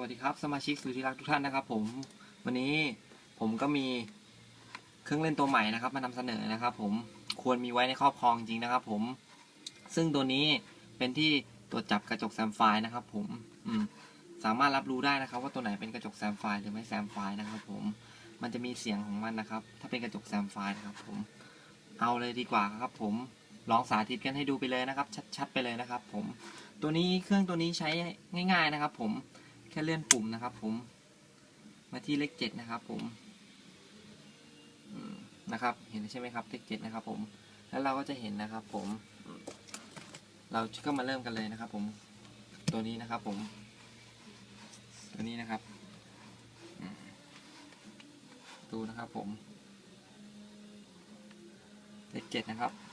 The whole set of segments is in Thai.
วัสดีครับ สมาชิกสุดที่รักทุกท่านนะครับ ผมวันนี้ผมก็มีเครื่องเล่นตัวใหม่นะครับ มานำเสนอนะครับ ผมควรมีไว้ในครอบครองจริงนะครับ ผมซึ่งตัวนี้เป็นที่ตรวจจับกระจกแซมไฟนะครับ ผมอืมสามารถรับรู้ได้นะครับ ว่าตัวไหนเป็นกระจกแซมไฟหรือไม่แซมไฟนะครับ ผมมันจะมีเสียงของมันนะครับ ถ้าเป็นกระจกแซมไฟนะครับ ผมเอาเลยดีกว่าครับ ผมลองสาธิตกันให้ดูไปเลยนะครับ ชัดๆไปเลยนะครับ ผมตัวนี้เครื่องตัวนี้ใช้ง่าย ๆนะครับ ผม แค่เลื่อนปุ่มนะครับ ผม มาที่เลขเจ็ดนะครับ ผมนะครับ เห็นใช่ไหมครับเลขเจ็ดนะครับ ผม แล้วเราก็จะเห็นนะครับ ผม เราก็มาเริ่มกันเลยนะครับ ผม ตัวนี้นะครับ ผม ตัวนี้นะครับดูนะครับ ผมเลขเจ็ดนะครับ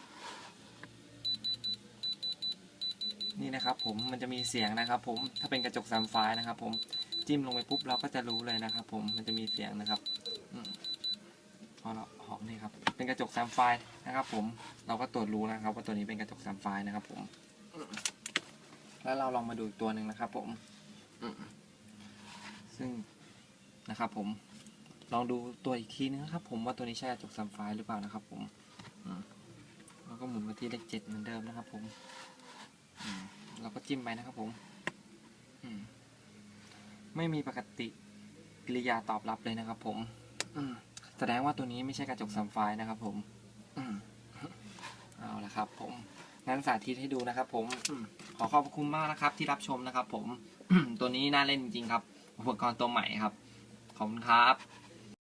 นี่นะครับผมมันจะมีเสียงนะครับ ผมถ้าเป็นกระจกแซมไฟร์นะครับ ผมจิ้มลงไปปุ๊บเราก็จะรู้เลยนะครับ ผมมันจะมีเสียงนะครับอพอเราหอมนี่ครับ เป็นกระจกแซมไฟนะครับ ผมเราก็ตรวจรู้นะครับ ว่าตัวนี้เป็นกระจกแซมไฟนะครับ ผมแล้วเราลองมาดูอีกตัวหนึ่งนะครับ ผมซึ่งนะครับ ผมลองดูตัวอีกทีนึงนะครับ ผมว่าตัวนี้ใช่กระจกแซมไฟหรือเปล่านะครับ ผมแล้วก็หมุนมาที่เลขเจ็ดเหมือนเดิมนะครับ ผม เราก็จิ้มไปนะครับผมไม่มีปกติกิริยาตอบรับเลยนะครับ ผมแสดงว่าตัวนี้ไม่ใช่กระจกซัมไฟนะครับ ผมเอาละครับ ผมงั้นสาธิตให้ดูนะครับ ผมอืมขอขอบคุณมากนะครับ ที่รับชมนะครับ ผมตัวนี้น่าเล่นจริงๆครับ อุปกรณ์ตัวใหม่ครับ ขอบคุณครับ